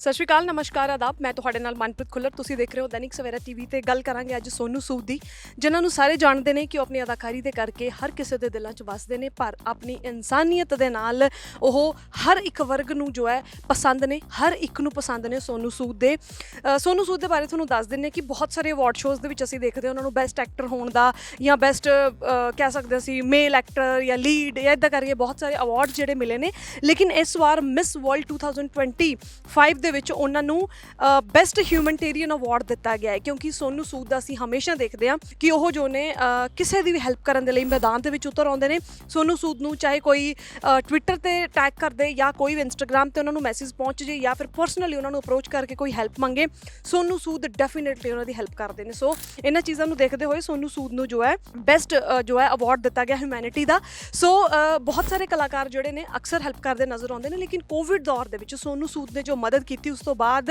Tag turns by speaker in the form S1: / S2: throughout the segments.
S1: ਸਤਿ ਸ਼੍ਰੀ ਅਕਾਲ ਨਮਸਕਾਰ ਆਦਾਬ। ਮੈਂ ਤੁਹਾਡੇ ਨਾਲ ਮਨਪ੍ਰੀਤ ਖੁੱਲਰ। ਤੁਸੀਂ ਦੇਖ ਰਹੇ ਹੋ ਦੈਨਿਕ ਸਵੇਰਾ ਟੀਵੀ ਤੇ ਗੱਲ ਕਰਾਂਗੇ ਅੱਜ ਸੋਨੂ ਸੂਦ ਦੀ ਜਿਨ੍ਹਾਂ ਨੂੰ ਸਾਰੇ ਜਾਣਦੇ ਨੇ ਕਿ ਉਹ ਆਪਣੀ ਅਦਾਕਾਰੀ ਦੇ ਕਰਕੇ ਹਰ ਕਿਸੇ ਦੇ ਦਿਲਾਂ 'ਚ ਵੱਸਦੇ ਨੇ ਪਰ ਆਪਣੀ ਇਨਸਾਨੀਅਤ ਦੇ ਨਾਲ ਉਹ ਹਰ ਇੱਕ ਵਰਗ ਨੂੰ ਜੋ ਹੈ ਪਸੰਦ ਨੇ ਹਰ ਇੱਕ ਨੂੰ ਪਸੰਦ ਨੇ ਸੋਨੂ ਸੂਦ ਦੇ। ਅ, ਸੋਨੂ ਸੂਦ ਦੇ ਬਾਰੇ ਤੁਹਾਨੂੰ ਦੱਸ ਦਿੰਨੇ ਕਿ ਬਹੁਤ ਸਾਰੇ ਅਵਾਰਡ ਸ਼ੋਜ਼ ਦੇ ਵਿੱਚ ਅਸੀਂ ਦੇਖਦੇ ਹਾਂ ਉਹਨਾਂ ਨੂੰ ਬੈਸਟ ਐਕਟਰ ਹੋਣ ਦਾ ਜਾਂ ਬੈਸਟ ਕਹਿ ਸਕਦੇ ਅਸੀਂ ਮੇਲ ਐਕਟਰ ਜਾਂ ਲੀਡ ਜਾਂ ਇਦਾਂ ਕਰਕੇ ਬਹੁਤ ਸਾਰੇ ਅਵਾਰਡ ਜਿਹੜੇ ਮਿਲੇ ਨੇ। ਲੇਕਿਨ ਇਸ ਵਾਰ ਮਿਸ ਵਰਲਡ 2025 ਦੇ ਵਿੱਚ ਉਹਨਾਂ ਨੂੰ ਬੈਸਟ ਹਿਊਮਨਟੇਰੀਅਨ ਅਵਾਰਡ ਦਿੱਤਾ ਗਿਆ ਹੈ, ਕਿਉਂਕਿ ਸੋਨੂ ਸੂਦ ਦਾ ਅਸੀਂ ਹਮੇਸ਼ਾ ਦੇਖਦੇ ਹਾਂ ਕਿ ਉਹ ਜੋ ਨੇ ਕਿਸੇ ਦੀ ਵੀ ਹੈਲਪ ਕਰਨ ਦੇ ਲਈ ਮੈਦਾਨ ਦੇ ਵਿੱਚ ਉਤਰ ਆਉਂਦੇ ਨੇ। ਸੋਨੂ ਸੂਦ ਨੂੰ ਚਾਹੇ ਕੋਈ ਟਵਿੱਟਰ ਤੇ ਟੈਗ ਕਰਦੇ ਜਾਂ ਕੋਈ ਵੀ ਇੰਸਟਾਗ੍ਰam ਤੇ ਉਹਨਾਂ ਨੂੰ ਮੈਸੇਜ ਪਹੁੰਚ ਜੇ ਜਾਂ ਫਿਰ ਪਰਸਨਲੀ ਉਹਨਾਂ ਨੂੰ ਅਪਰੋਚ ਕਰਕੇ ਕੋਈ ਹੈਲਪ ਮੰਗੇ, ਸੋਨੂ ਸੂਦ ਡੈਫੀਨਿਟਲੀ ਉਹਨਾਂ ਦੀ ਹੈਲਪ ਕਰਦੇ ਨੇ। ਸੋ ਇਹਨਾਂ ਚੀਜ਼ਾਂ ਨੂੰ ਦੇਖਦੇ ਹੋਏ ਸੋਨੂ ਸੂਦ ਨੂੰ ਜੋ ਹੈ ਬੈਸਟ ਜੋ ਹੈ ਅਵਾਰਡ ਦਿੱਤਾ ਗਿਆ ਹਿਊਮੈਨਿਟੀ ਦਾ। ਸੋ ਬਹੁਤ ਸਾਰੇ ਕਲਾਕਾਰ ਜਿਹੜੇ ਨੇ ਅਕਸਰ ਹੈਲਪ ਕਰਦੇ ਨਜ਼ਰ ਆਉਂਦੇ ਨੇ, ਲੇਕਿਨ ਕੋਵਿਡ ਦੌਰ ਦੇ ਵਿੱਚ ਸੋਨੂ ਸੂਦ ਨੇ ਜੋ ਮਦਦ ਕੀਤੀ ਉਸ ਤੋਂ ਬਾਅਦ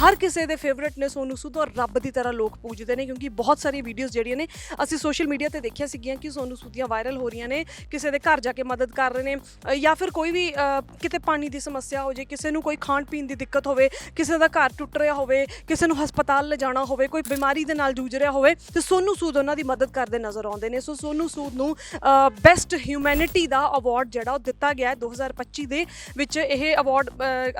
S1: ਹਰ ਕਿਸੇ ਦੇ ਫੇਵਰਿਟ ਨੇ ਸੋਨੂ ਸੂਦ ਔਰ ਰੱਬ ਦੀ ਤਰ੍ਹਾਂ ਲੋਕ ਪੂਜਦੇ ਨੇ, ਕਿਉਂਕਿ ਬਹੁਤ ਸਾਰੀ ਵੀਡੀਓਜ਼ ਜਿਹੜੀਆਂ ਨੇ, ਅਸੀਂ ਸੋਸ਼ਲ ਮੀਡੀਆ ਤੇ ਦੇਖਿਆ ਸੀਗੀਆਂ ਕਿ ਸੋਨੂ ਸੂਦ ਦੀਆਂ ਵਾਇਰਲ ਹੋ ਰਹੀਆਂ ਨੇ, ਕਿਸੇ ਦੇ ਘਰ ਜਾ ਕੇ ਮਦਦ ਕਰ ਰਹੇ ਨੇ ਜਾਂ ਫਿਰ ਕੋਈ ਵੀ ਕਿਤੇ ਪਾਣੀ ਦੀ ਸਮੱਸਿਆ ਹੋ ਜੇ, ਕਿਸੇ ਨੂੰ ਕੋਈ ਖਾਣ ਪੀਣ ਦੀ ਦਿੱਕਤ ਹੋਵੇ, ਕਿਸੇ ਦਾ ਘਰ ਟੁੱਟ ਰਿਹਾ ਹੋਵੇ, ਕਿਸੇ ਨੂੰ ਹਸਪਤਾਲ ਲਿਜਾਣਾ ਹੋਵੇ, ਕੋਈ ਬਿਮਾਰੀ ਦੇ ਨਾਲ ਜੂਝ ਰਿਹਾ ਹੋਵੇ, ਤੇ ਸੋਨੂ ਸੂਦ ਉਹਨਾਂ ਦੀ ਮਦਦ ਕਰਦੇ ਨਜ਼ਰ ਆਉਂਦੇ ਨੇ। ਸੋ ਸੋਨੂ ਸੂਦ ਨੂੰ ਬੈਸਟ ਹਿਊਮੈਨਿਟੀ ਦਾ ਅਵਾਰਡ ਜਿਹੜਾ ਉਹ ਦਿੱਤਾ ਗਿਆ ਹੈ 2025 ਦੇ ਵਿੱਚ ਇਹ ਅਵਾਰਡ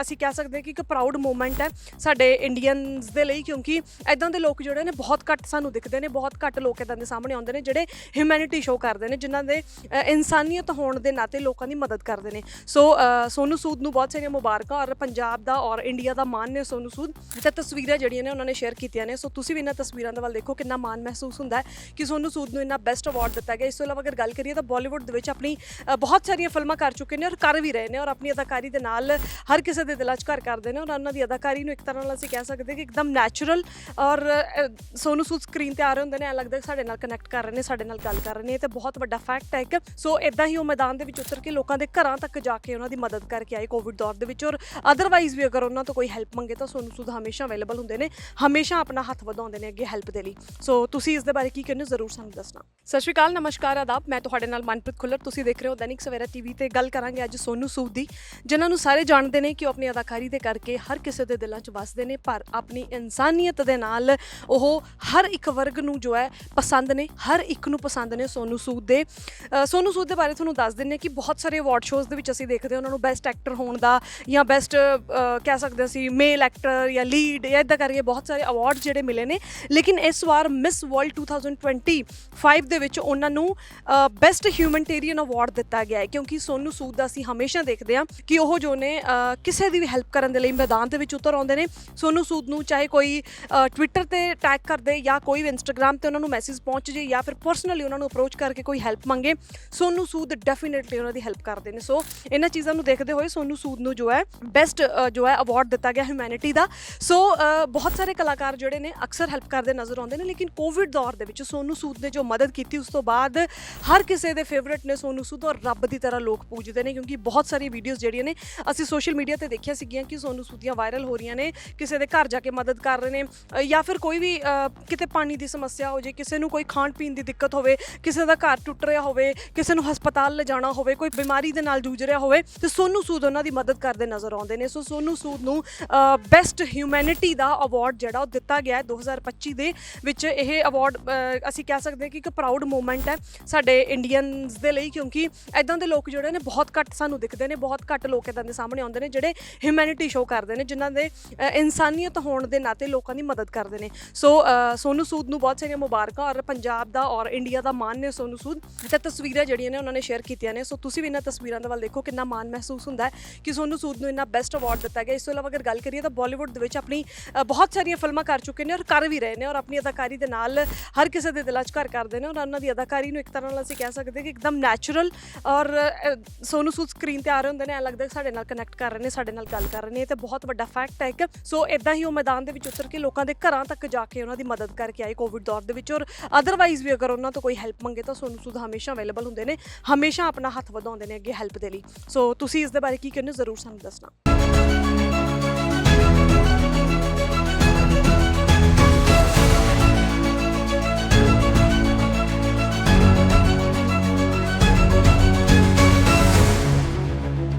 S1: ਅਸੀਂ ਕਹਿ ਸਕਦੇ ਹਾਂ ਕਿ ਇੱਕ ਪ੍ਰਾਊਡ ਮੂਮੈਂਟ ਹੈ ਸਾਡੇ ਇੰਡੀਅਨਸ ਦੇ ਲਈ ਕਿਉਂਕਿ ਐਦਾਂ ਦੇ ਲੋਕ ਜਿਹੜੇ ਨੇ ਬਹੁਤ ਘੱਟ ਸਾਨੂੰ ਦਿਖਦੇ ਨੇ ਬਹੁਤ ਘੱਟ ਲੋਕ ਐਦਾਂ ਦੇ ਸਾਹਮਣੇ ਆਉਂਦੇ ਨੇ ਜਿਹੜੇ ਹਿਊਮੈਨਿਟੀ ਸ਼ੋ ਕਰਦੇ ਨੇ ਜਿਨ੍ਹਾਂ ਦੇ ਇਨਸਾਨੀਅਤ ਹੋਣ ਦੇ ਨਾਤੇ ਲੋਕਾਂ ਦੀ ਮਦਦ ਕਰਦੇ ਨੇ। ਸੋ ਅ, ਸੋਨੂ ਸੂਦ ਨੂੰ ਬਹੁਤ ਸਾਰੀਆਂ ਮੁਬਾਰਕਾਂ ਔਰ ਪੰਜਾਬ ਦਾ ਔਰ ਇੰਡੀਆ ਦਾ ਮਾਣ ਨੇ ਸੋਨੂ ਸੂਦ। ਤੇ ਤਸਵੀਰਾਂ ਜਿਹੜੀਆਂ ਨੇ ਉਹਨਾਂ ਨੇ ਸ਼ੇਅਰ ਕੀਤੀਆਂ ਨੇ। ਸੋ ਤੁਸੀਂ ਵੀ ਇਹਨਾਂ ਤਸਵੀਰਾਂ ਦੇ ਵੱਲ ਦੇਖੋ ਕਿੰਨਾ ਮਾਣ ਮਹਿਸੂਸ ਹੁੰਦਾ ਹੈ ਕਿ ਸੋਨੂ ਸੂਦ ਨੂੰ ਇੰਨਾ ਬੈਸਟ ਅਵਾਰਡ ਦਿੱਤਾ ਗਿਆ। ਇਸ ਤੋਂ ਇਲਾਵਾ ਅਗਰ ਗੱਲ ਕਰੀਏ ਤਾਂ ਬਾਲੀਵੁੱਡ ਦੇ ਵਿੱਚ ਆਪਣੀ ਬਹੁਤ ਸਾਰੀਆਂ ਫਿਲਮਾਂ ਕਰ ਚੁੱਕੇ ਨੇ ਔਰ ਕਰ ਵੀ ਰਹੇ ਨੇ ਔਰ ਆਪਣੀ ਅਦਾਕਾਰੀ ਦੇ ਨਾਲ ਹਰ ਕਿਸੇ ਦੇ ਦਿਲਾਂ 'ਚ ਘਰ ਕਰਦੇ ਨੇ ਔਰ ਉਹਨਾਂ ਦੀ ਅਦਾਕਾਰੀ ਨੂੰ ਇੱਕ ਤਰ੍ਹਾਂ ਨਾਲ ਅਸੀਂ ਕਹਿ ਸਕਦੇ ਕਿ ਇੱਕਦਮ ਨੈਚੁਰਲ ਔਰ ਅ, ਸੋਨੂ ਸੂਦ ਸਕਰੀਨ ਤੇ ਆ ਰਹੇ ਹੁੰਦੇ ਨੇ ਐਂ ਲੱਗਦਾ ਕਿ ਸਾਡੇ ਨਾਲ ਕਨੈਕਟ ਕਰ ਰਹੇ ਨੇ ਸਾਡੇ ਨਾਲ ਗੱਲ ਕਰ ਰਹੇ ਨੇ ਇਹ ਤੇ ਬਹੁਤ ਵੱਡਾ ਫੈਕਟ ਹੈ ਇੱਕ। ਸੋ ਇਦਾਂ ਹੀ ਉਹ ਮੈਦਾਨ ਦੇ ਵਿੱਚ ਉਤਰ ਕੇ ਲੋਕਾਂ ਦੇ ਘਰਾਂ ਤੱਕ ਜਾ ਕੇ ਉਹਨਾਂ ਦੀ ਮਦਦ ਕਰਕੇ ਆਏ ਕੋਵਿਡ ਦੌਰ ਦੇ ਵਿੱਚ। ਔਰ ਅਦਰਵਾਈਜ਼ ਵੀ ਅਗਰ ਉਹਨਾਂ ਤੋਂ ਕੋਈ ਹੈਲਪ ਮੰਗੇ ਤਾਂ ਸੋਨੂ ਸੂਦ ਹਮੇਸ਼ਾ ਅਵੇਲੇਬਲ ਹੁੰਦੇ ਨੇ ਹਮੇਸ਼ਾ ਆਪਣਾ ਹੱਥ ਵਧਾਉਂਦੇ ਨੇ ਅੱਗੇ ਹੈਲਪ ਦੇ ਲਈ। ਸੋ ਤੁਸੀਂ ਇਸ ਦੇ ਬਾਰੇ ਕੀ ਕਹਿੰਦੇ ਹੋ? ਜ਼ਰੂਰ ਸਾਨੂੰ ਦੱਸਣਾ। ਸਤਿ ਸ਼੍ਰੀ ਅਕਾਲ ਨਮਸਕਾਰ ਆਦਾਬ। ਮੈਂ ਤੁਹਾਡੇ ਨਾਲ ਮਨਪ੍ਰੀਤ ਖੁੱਲਰ। ਤੁਸੀਂ ਦੇਖ ਰਹੇ ਹੋ ਦੈਨਿਕ ਸਵੇਰਾ ਟੀਵੀ ਤੇ ਗੱਲ ਕਰਾਂਗੇ ਅੱਜ ਸੋਨੂ ਸੂਦ ਦੀ ਜਿਨ੍ਹਾਂ ਨੂੰ ਸਾਰੇ ਜਾਣਦੇ ਨੇ ਕਿ ਉਹ ਆਪਣੀ ਅਦਾਕਾਰੀ ਦੇ ਕਰਕੇ ਹਰ ਕਿਸੇ ਦੇ ਦਿਲਾਂ 'ਚ ਵੱਸਦੇ ਨੇ ਪਰ ਆਪਣੀ ਇਨਸਾਨੀਅਤ ਦੇ ਨਾਲ ਉਹ ਹਰ ਇੱਕ ਵਰਗ ਨੂੰ ਜੋ ਹੈ ਪਸੰਦ ਨੇ ਹਰ ਇੱਕ ਨੂੰ ਪਸੰਦ ਨੇ ਸੋਨੂ ਸੂਦ ਦੇ। ਅ, ਸੋਨੂ ਸੂਦ ਦੇ ਬਾਰੇ ਤੁਹਾਨੂੰ ਦੱਸ ਦਿੰਨੇ ਕਿ ਬਹੁਤ ਸਾਰੇ ਅਵਾਰਡ ਸ਼ੋਜ਼ ਦੇ ਵਿੱਚ ਅਸੀਂ ਦੇਖਦੇ ਹਾਂ ਉਹਨਾਂ ਨੂੰ ਬੈਸਟ ਐਕਟਰ ਹੋਣ ਦਾ ਜਾਂ ਬੈਸਟ ਕਹਿ ਸਕਦੇ ਅਸੀਂ ਮੇਲ ਐਕਟਰ ਜਾਂ ਲੀਡ ਜਾਂ ਇਦਾਂ ਕਰਕੇ ਬਹੁਤ ਸਾਰੇ ਅਵਾਰਡ ਜਿਹੜੇ ਮਿਲੇ ਨੇ। ਲੇਕਿਨ ਇਸ ਵਾਰ ਮਿਸ ਵਰਲਡ 2025 ਦੇ ਵਿੱਚ ਉਹਨਾਂ ਨੂੰ ਬੈਸਟ ਹਿਊਮਨਟੇਰੀਅਨ ਅਵਾਰਡ ਦਿੱਤਾ ਗਿਆ ਹੈ ਕਿਉਂਕਿ ਸੋਨੂ ਸੂਦ ਦਾ ਅਸੀਂ ਹਮੇਸ਼ਾ ਦੇਖਦੇ ਹਾਂ ਕਿ ਉਹ ਜੋ ਨੇ ਕਿਸੇ ਦੀ ਵੀ ਹੈਲਪ ਕਰਨ ਦੇ ਲਈ ਮੈਦਾਨ ਦੇ ਵਿੱਚ ਉਤਰ ਆਉਂਦੇ ਨੇ। ਸੋਨੂ ਸੂਦ ਨੂੰ ਚਾਹੇ ਕੋਈ ਟਵਿੱਟਰ ਤੇ ਟੈਗ ਕਰਦੇ ਜਾਂ ਕੋਈ ਵੀ ਇੰਸਟਾਗ੍ਰam ਤੇ ਉਹਨਾਂ ਨੂੰ ਮੈਸੇਜ ਪਹੁੰਚ ਜੇ ਜਾਂ ਫਿਰ ਪਰਸਨਲੀ ਉਹਨਾਂ ਨੂੰ ਅਪਰੋਚ ਕਰਕੇ ਕੋਈ ਹੈਲਪ ਮੰਗੇ, ਸੋਨੂ ਸੂਦ ਡੈਫੀਨਿਟਲੀ ਉਹਨਾਂ ਦੀ ਹੈਲਪ ਕਰਦੇ ਨੇ। ਸੋ ਇਹਨਾਂ ਚੀਜ਼ਾਂ ਨੂੰ ਦੇਖਦੇ ਹੋਏ ਸੋਨੂ ਸੂਦ ਨੂੰ ਜੋ ਹੈ ਬੈਸਟ ਜੋ ਹੈ ਅਵਾਰਡ ਦਿੱਤਾ ਗਿਆ ਹਿਊਮੈਨਿਟੀ ਦਾ। ਸੋ ਬਹੁਤ ਸਾਰੇ ਕਲਾਕਾਰ ਜਿਹੜੇ ਨੇ ਅਕਸਰ ਹੈਲਪ ਕਰਦੇ ਨਜ਼ਰ ਆਉਂਦੇ ਨੇ, ਲੇਕਿਨ ਕੋਵਿਡ ਦੌਰ ਦੇ ਵਿੱਚ ਸੋਨੂ ਸੂਦ ਨੇ ਜੋ ਮਦਦ ਕੀਤੀ, ਉਸ ਤੋਂ ਬਾਅਦ ਹਰ ਕਿਸੇ ਦੇ ਫੇਵਰਿਟ ਨੇ ਸੋਨੂ ਸੂਦ ਔਰ ਰੱਬ ਦੀ ਤਰ੍ਹਾਂ ਲੋਕ ਪੂਜਦੇ ਨੇ, ਕਿਉਂਕਿ ਬਹੁਤ ਸਾਰੀ ਵੀਡੀਓਜ਼ ਜਿਹੜੀਆਂ ਨੇ ਅਸੀਂ ਸੋਸ਼ਲ ਮੀਡੀਆ ਤੇ ਦੇਖਿਆ ਸੀਗੀਆਂ ਕਿ ਸੋਨੂ ਸੂਦ ਦੀਆਂ ਵਾਇਰਲ ਹੋ ਰਹੀਆਂ ਨੇ, ਕਿਸੇ ਦੇ ਘਰ ਜਾ ਕੇ ਮਦਦ ਕਰ ਰਹੇ ਨੇ ਜਾਂ ਫਿਰ ਕੋਈ ਵੀ ਕਿਤੇ ਪਾਣੀ ਦੀ ਸਮੱਸਿਆ ਹੋ ਜੇ, ਕਿਸੇ ਨੂੰ ਕੋਈ ਖਾਣ ਪੀਣ ਦੀ ਦਿੱਕਤ ਹੋਵੇ, ਕਿਸੇ ਦਾ ਘਰ ਟੁੱਟ ਰਿਹਾ ਹੋਵੇ, ਕਿਸੇ ਨੂੰ ਹਸਪਤਾਲ ਲਿਜਾਣਾ ਹੋਵੇ, ਕੋਈ ਬਿਮਾਰੀ ਦੇ ਨਾਲ ਜੂਝ ਰਿਹਾ ਹੋਵੇ, ਤੇ ਸੋਨੂ ਸੂਦ ਉਹਨਾਂ ਦੀ ਮਦਦ ਕਰਦੇ ਨਜ਼ਰ ਆਉਂਦੇ ਨੇ। ਸੋ ਸੋਨੂ ਸੂਦ ਨੂੰ ਬੈਸਟ ਹਿਊਮੈਨਿਟੀ ਦਾ ਅਵਾਰਡ ਜਿਹੜਾ ਉਹ ਦਿੱਤਾ ਗਿਆ ਹੈ 2025 ਦੇ ਵਿੱਚ। ਇਹ ਅਵਾਰਡ ਅਸੀਂ ਕਹਿ ਸਕਦੇ ਹਾਂ ਕਿ ਇੱਕ ਪ੍ਰਾਊਡ ਮੂਮੈਂਟ ਹੈ ਸਾਡੇ ਇੰਡੀਅਨਸ ਦੇ ਲਈ, ਕਿਉਂਕਿ ਐਦਾਂ ਦੇ ਲੋਕ ਜਿਹੜੇ ਨੇ ਬਹੁਤ ਘੱਟ ਸਾਨੂੰ ਦਿਖਦੇ ਨੇ, ਬਹੁਤ ਘੱਟ ਲੋਕ ਐਦਾਂ ਦੇ ਸਾਹਮਣੇ ਆਉਂਦੇ ਨੇ, ਜਿਹੜੇ ਹਿਊਮੈਨਿਟੀ ਸ਼ੋ ਕਰਦੇ ਨੇ ਜਿਨ੍ਹਾਂ ਦੇ ਇਨਸਾਨੀਅਤ ਹੋਣ ਦੇ ਨਾਤੇ ਲੋਕਾਂ ਦੀ ਮਦਦ ਕਰਦੇ ਨੇ। ਸੋ ਅ, ਸੋਨੂ ਸੂਦ ਨੂੰ ਬਹੁਤ ਸਾਰੀਆਂ ਮੁਬਾਰਕਾਂ ਔਰ ਪੰਜਾਬ ਦਾ ਔਰ ਇੰਡੀਆ ਦਾ ਮਾਣ ਨੇ ਸੋਨੂ ਸੂਦ। ਤੇ ਤਸਵੀਰਾਂ ਜਿਹੜੀਆਂ ਨੇ ਉਹਨਾਂ ਨੇ ਸ਼ੇਅਰ ਕੀਤੀਆਂ ਨੇ। ਸੋ ਤੁਸੀਂ ਵੀ ਇਹਨਾਂ ਤਸਵੀਰਾਂ ਦੇ ਵੱਲ ਦੇਖੋ ਕਿੰਨਾ ਮਾਣ ਮਹਿਸੂਸ ਹੁੰਦਾ ਹੈ ਕਿ ਸੋਨੂ ਸੂਦ ਨੂੰ ਇੰਨਾ ਬੈਸਟ ਅਵਾਰਡ ਦਿੱਤਾ ਗਿਆ। ਇਸ ਤੋਂ ਇਲਾਵਾ ਅਗਰ ਗੱਲ ਕਰੀਏ ਤਾਂ ਬਾਲੀਵੁੱਡ ਦੇ ਵਿੱਚ ਆਪਣੀ ਬਹੁਤ ਸਾਰੀਆਂ ਫਿਲਮਾਂ ਕਰ ਚੁੱਕੇ ਨੇ ਔਰ ਕਰ ਵੀ ਰਹੇ ਨੇ ਔਰ ਆਪਣੀ ਅਦਾਕਾਰੀ ਦੇ ਨਾਲ ਹਰ ਕਿਸੇ ਦੇ ਦਿਲਾਂ 'ਚ ਘਰ ਕਰਦੇ ਨੇ। ਔਰ ਉਹਨਾਂ ਦੀ ਅਦਾਕਾਰੀ ਨੂੰ ਇੱਕ ਤਰ੍ਹਾਂ ਨਾਲ ਅਸੀਂ ਕਹਿ ਸਕਦੇ ਕਿ ਇੱਕਦਮ ਨੈਚੁਰਲ ਔਰ ਅ, ਸੋਨੂ ਸੂਦ ਸਕਰੀਨ ਤੇ ਆ ਰਹੇ ਹੁੰਦੇ ਨੇ। ਐਂ ਲੱਗਦਾ ਕਿ ਸਾਡੇ ਨਾਲ ਕਨੈਕਟ ਕਰ ਰਹੇ ਨੇ ਸਾਡੇ ਨਾਲ ਗੱਲ ਕਰ ਰਹੇ ਨੇ। ਇਹ ਤੇ ਬਹੁਤ ਬਹੁਤ ਵੱਡਾ ਫੈਕਟ ਹੈ ਇੱਕ। ਸੋ ਇਦਾਂ ਹੀ ਉਹ ਮੈਦਾਨ ਦੇ ਵਿੱਚ ਉਤਰ ਕੇ ਲੋਕਾਂ ਦੇ ਘਰਾਂ ਤੱਕ ਜਾ ਕੇ ਉਹਨਾਂ ਦੀ ਮਦਦ ਕਰਕੇ ਆਏ ਕੋਵਿਡ ਦੌਰ ਦੇ ਵਿੱਚ। ਔਰ ਅਦਰਵਾਈਜ਼ ਵੀ ਅਗਰ ਉਹਨਾਂ ਤੋਂ ਕੋਈ ਹੈਲਪ ਮੰਗੇ ਤਾਂ ਸੋਨੂੰ ਸੂਦ ਹਮੇਸ਼ਾ ਅਵੇਲੇਬਲ ਹੁੰਦੇ ਨੇ। ਹਮੇਸ਼ਾ ਆਪਣਾ ਹੱਥ ਵਧਾਉਂਦੇ ਨੇ ਅੱਗੇ ਹੈਲਪ ਦੇ ਲਈ। ਸੋ ਤੁਸੀਂ ਇਸ ਦੇ ਬਾਰੇ ਕੀ ਕਹਿੰਦੇ ਹੋ? ਜ਼ਰੂਰ ਸਾਨੂੰ ਦੱਸਣਾ।